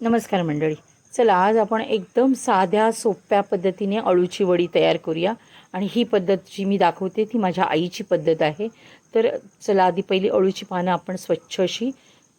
नमस्कार मंडळी. चला आज आपण एकदम साध्या सोप्या पद्धतीने अळूची वडी तयार करूया. आणि ही पद्धत जी मी दाखवते ती माझ्या आईची पद्धत आहे. तर चला आधी पहिली अळूची पानं आपण स्वच्छ अशी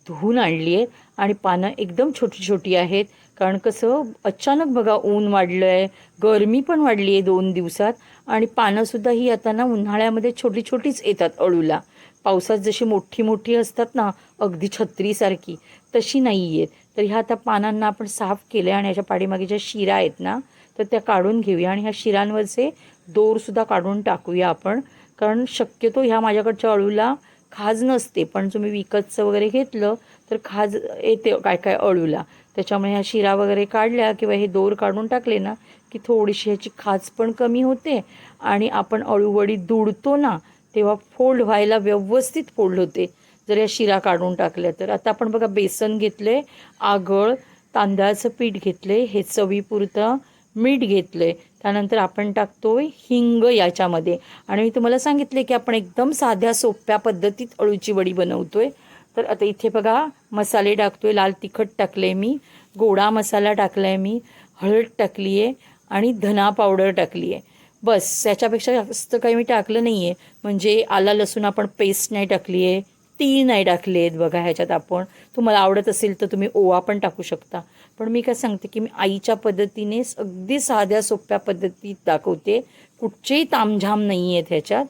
धुवून आणली आहे आणि पानं एकदम छोटी छोटी आहेत. कारण कसं अचानक बघा ऊन वाढलं आहे गरमी पण वाढली आहे दोन दिवसात. आणि पानंसुद्धा ही आता ना उन्हाळ्यामध्ये छोटी छोटीच येतात अळूला. पावसात जशी मोठी मोठी असतात ना अगदी छत्रीसारखी तशी नाही आहेत तर ह्या आता पानांना आपण साफ केल्या आणि याच्या पाठीमागे ज्या शिरा आहेत ना तर त्या काढून घेऊया. आणि ह्या शिरांवरचे दोरसुद्धा काढून टाकूया आपण. कारण शक्यतो ह्या माझ्याकडच्या अळूला खाज नसते पण तुम्ही विकतचं वगैरे घेतलं तर खाज येते काय काय अळूला. त्याच्यामुळे ह्या शिरा वगैरे काढल्या किंवा हे दोर काढून टाकले ना की थोडीशी ह्याची खाज पण कमी होते. आणि आपण अळूवडी दुडतो ना तेव्हा फोल्ड व्हायला व्यवस्थित फोल्ड होते. जर या शिरा काढून टाकल्या तर. आता आपण बघा बेसन घेतले आगळ तांदळाचं पीठ घेतले हे चवीपुरतं मीठ घेतले त्यानंतर आपण टाकतो हिंग याच्यामध्ये. आणि मी तुम्हाला सांगितले की आपण एकदम साध्या सोप्या पद्धतीत अळूची वडी बनवतोय. तर आता इथे बघा मसाले टाकतोय. लाल तिखट टाकले मी गोडा मसाला टाकला आहे मी हळद टाकली आहे आणि धना पावडर टाकली आहे बस याच्यापेक्षा जास्त काही मी टाकलं नाही आहे म्हणजे आला लसूण आपण पेस्ट नाही टाकली आहे ती नाही टाकले आहेत बघा ह्याच्यात आपण. तुम्हाला आवडत असेल तर तुम्ही ओवा पण टाकू शकता. पण मी काय सांगते की मी आईच्या पद्धतीने अगदी साध्या सोप्या पद्धतीत दाखवते. कुठचेही तामझाम नाही आहेत ह्याच्यात.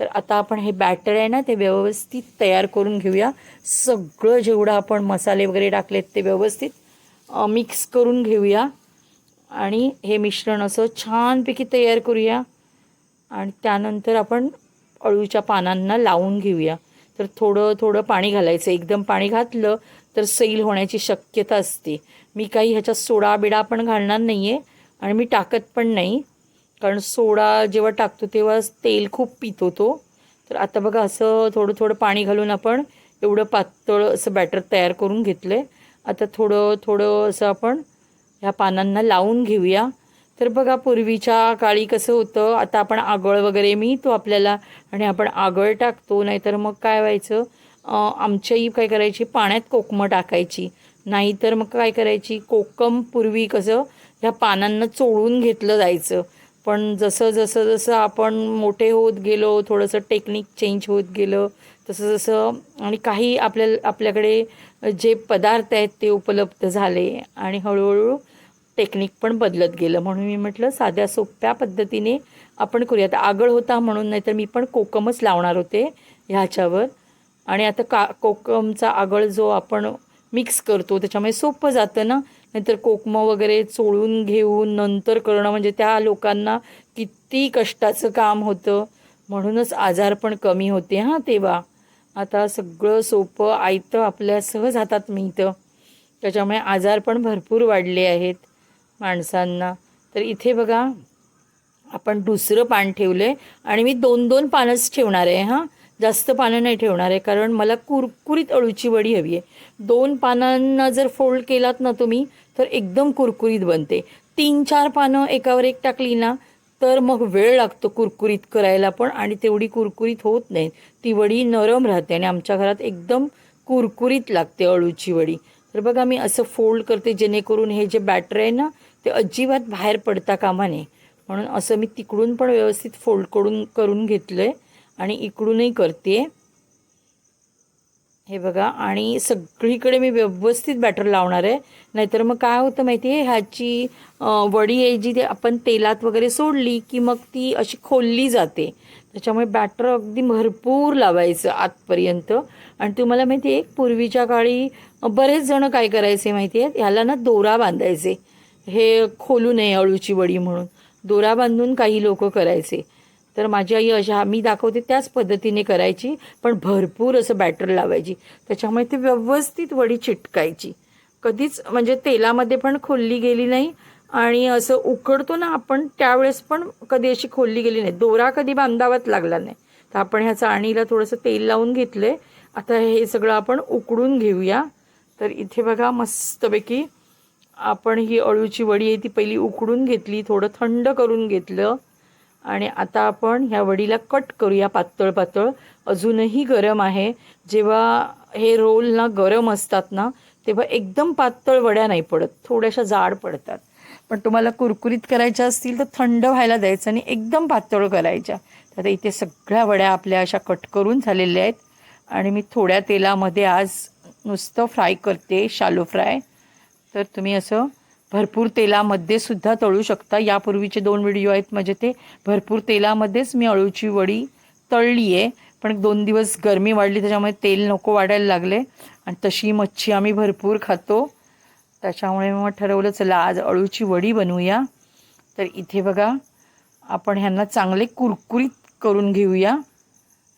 तर आता आपण हे बॅटर आहे ना ते व्यवस्थित तयार करून घेऊया. सगळं जेवढं आपण मसाले वगैरे टाकलेत ते व्यवस्थित मिक्स करून घेऊया. आणि हे मिश्रण असं छानपैकी तयार करूया. आणि त्यानंतर आपण अळूच्या पानांना लावून घेऊया. तर थोडं थोडं पाणी घालायचं. एकदम पाणी घातलं तर सैल होण्याची शक्यता असते. मी काही ह्याच्यात सोडा बिडा पण घालणार नाही आहे आणि मी टाकत पण नाही. कारण सोडा जेव्हा टाकतो तेव्हा तेल खूप पितो तो. तर आता बघा असं थोडं थोडं पाणी घालून आपण एवढं पातळ असं बॅटर तयार करून घेतलं आहे आता थोडं थोडं असं आपण ह्या पानांना लावून घेऊया. तर बघा पूर्वीच्या काळी कसं होतं आता आपण आगळ वगैरे मिळतो आपल्याला आणि आपण आगळ टाकतो नाहीतर मग काय व्हायचं? आमच्याही काय करायची? पाण्यात कोकमं टाकायची. नाहीतर मग काय करायची? कोकम पूर्वी कसं ह्या पानांना चोळून घेतलं जायचं. पण जसं जसं जसं आपण मोठे होत गेलो थोडंसं टेक्निक चेंज होत गेलं तसं जसं आणि काही आपल्या आपल्याकडे जे पदार्थ आहेत ते उपलब्ध झाले आणि हळूहळू टेक्निक पण बदलत गेलं. म्हणून मी म्हटलं साध्या सोप्या पद्धतीने आपण करूया आता आगळ होता म्हणून नाहीतर मी पण कोकमच लावणार होते ह्याच्यावर. आणि आता का कोकमचा आगळ जो आपण मिक्स करतो. त्याच्यामुळे सोपं जातं ना? नाहीतर कोकमं वगैरे चोळून घेऊन नंतर करणं म्हणजे त्या लोकांना किती कष्टाचं काम होतं. म्हणूनच आजार पण कमी होते हां तेव्हा. आता सगळं सोपं आयतं आपल्या सहज हातात मिळतं. त्याच्यामुळे आजार पण भरपूर वाढले आहेत माणसांना. तर इथे बघा आपण दुसरं पान ठेवलं आहे आणि मी दोन दोन पानच ठेवणार आहे हां. जास्त पानं नाही ठेवणार आहे कारण मला कुरकुरीत अळूची वडी हवी आहे. दोन पानांना जर फोल्ड केलात ना तुम्ही तर एकदम कुरकुरीत बनते. तीन चार पानं एकावर एक टाकली ना तर मग वेळ लागतो कुरकुरीत करायला पण आणि तेवढी कुरकुरीत होत नाही. ती वडी नरम राहते आणि आमच्या घरात एकदम कुरकुरीत लागते अळूची वडी. तर बघा मी असं फोल्ड करते जेणेकरून हे जे बॅटर आहे ना ते अजिबात बाहेर पडता कामा नये. म्हणून असं मी तिकडून पण व्यवस्थित फोल्ड करून करून घेतलं आहे आणि इकडूनही करते हे बघा आणि सगळीकडे मी व्यवस्थित बॅटर लावणार आहे. नाहीतर मग काय होतं माहिती आहे ह्याची वडी आहे जी ते आपण तेलात वगैरे सोडली की मग ती अशी खोलली जाते. त्याच्यामुळे बॅटर अगदी भरपूर लावायचं आतपर्यंत. आणि तुम्हाला माहिती आहे पूर्वीच्या काळी बरेच जण काय करायचे माहिती आहे ह्याला ना दोरा बांधायचे. हे खोलू नये अळूची वडी म्हणून. दोरा बांधून काही लोक करायचे. तर माझी आई अशा मी दाखवते त्याच पद्धतीने करायची पण भरपूर असं बॅटर लावायची. त्याच्यामुळे ती व्यवस्थित वडी चिटकायची. कधीच म्हणजे तेलामध्ये पण खोलली गेली नाही आणि असं उकडतो ना आपण त्यावेळेस पण कधी अशी खोलली गेली नाही. दोरा कधी बांधावाच लागला नाही. तर आपण ह्या चाळणीला थोडंसं तेल लावून घेतलं आहे आता हे सगळं आपण उकडून घेऊया. तर इथे बघा मस्तपैकी आपण ही अळूची वडी आहे ती पहिली उकडून घेतली थोडं थंड करून घेतलं. आणि आता आपण ह्या वडीला कट करूया पातळ पातळ अजूनही गरम आहे. जेव्हा हे रोल ना गरम असतात ना तेव्हा एकदम पातळ वड्या नाही पडत. थोड्याशा जाड पडतात. पण तुम्हाला कुरकुरीत करायच्या असतील तर थंड व्हायला द्यायचं आणि एकदम पातळ करायच्या. तर आता इथे सगळ्या वड्या आपल्या अशा कट करून झालेल्या आहेत. आणि मी थोड्या तेलामध्ये आज नुसतं फ्राय करते शालो फ्राय. तर तुम्ही असं भरपूर तेलामध्ये सुद्धा तळू शकता. यापूर्वीचे दोन व्हिडिओ आहेत म्हणजे ते. भरपूर तेलामध्येच मी अळूची वडी तळली आहे पण दोन दिवस गरमी वाढली त्याच्यामुळे तेल नको वाढायला लागले. आणि तशी मच्छी आम्ही भरपूर खातो. त्याच्यामुळे मग ठरवलं चला आज अळूची वडी बनवूया. तर इथे बघा आपण ह्यांना चांगले कुरकुरीत करून घेऊया.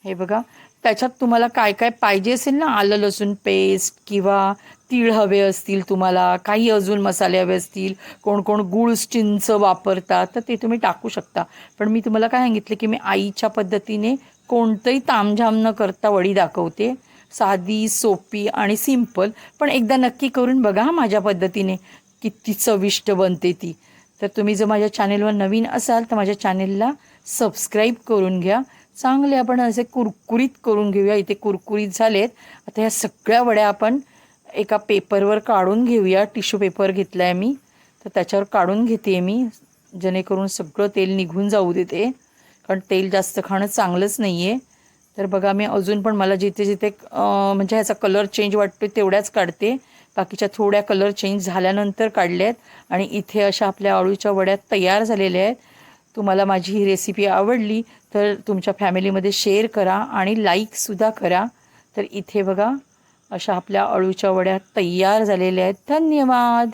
हे बघा त्याच्यात तुम्हाला काय काय पाहिजे असेल ना? आलं लसूण पेस्ट किंवा तीळ हवे असतील तुम्हाला काही अजून मसाले हवे असतील कोण कोण गुळ चिंच वापरतात तर ते तुम्ही टाकू शकता. पण मी तुम्हाला काय सांगितलं की मी आईच्या पद्धतीने कोणतंही तामझाम न करता वडी दाखवते. साधी सोपी आणि सिंपल पण एकदा नक्की करून बघा माझ्या पद्धतीने किती चविष्ट बनते ती. तर तुम्ही जर माझ्या चॅनेलवर नवीन असाल तर माझ्या चॅनेलला सबस्क्राईब करून घ्या. चांगले आपण असे कुरकुरीत करून घेऊया. इथे कुरकुरीत झालेत. आता ह्या सगळ्या वड्या आपण एका पेपरवर काढून घेऊया. टिश्यू पेपर घेतला आहे मी. तर त्याच्यावर काढून घेते मी. जेणेकरून सगळं तेल निघून जाऊ देते. कारण तेल जास्त खाणं चांगलंच नाही आहे तर बघा मी अजून पण मला जिथे जिथे म्हणजे ह्याचा कलर चेंज वाटतो तेवढ्याच काढते. बाकीच्या थोड्या कलर चेंज झाल्यानंतर काढल्या आहेत आणि इथे अशा आपल्या आळूच्या वड्या तयार झालेल्या आहेत. तुम्हाला माझी ही रेसिपी आवडली तर तुमच्या फॅमिलीमध्ये शेअर करा आणि लाईकसुद्धा करा. तर इथे बघा अशा आपल्या अळूच्या वड्या तयार झालेल्या आहेत. धन्यवाद!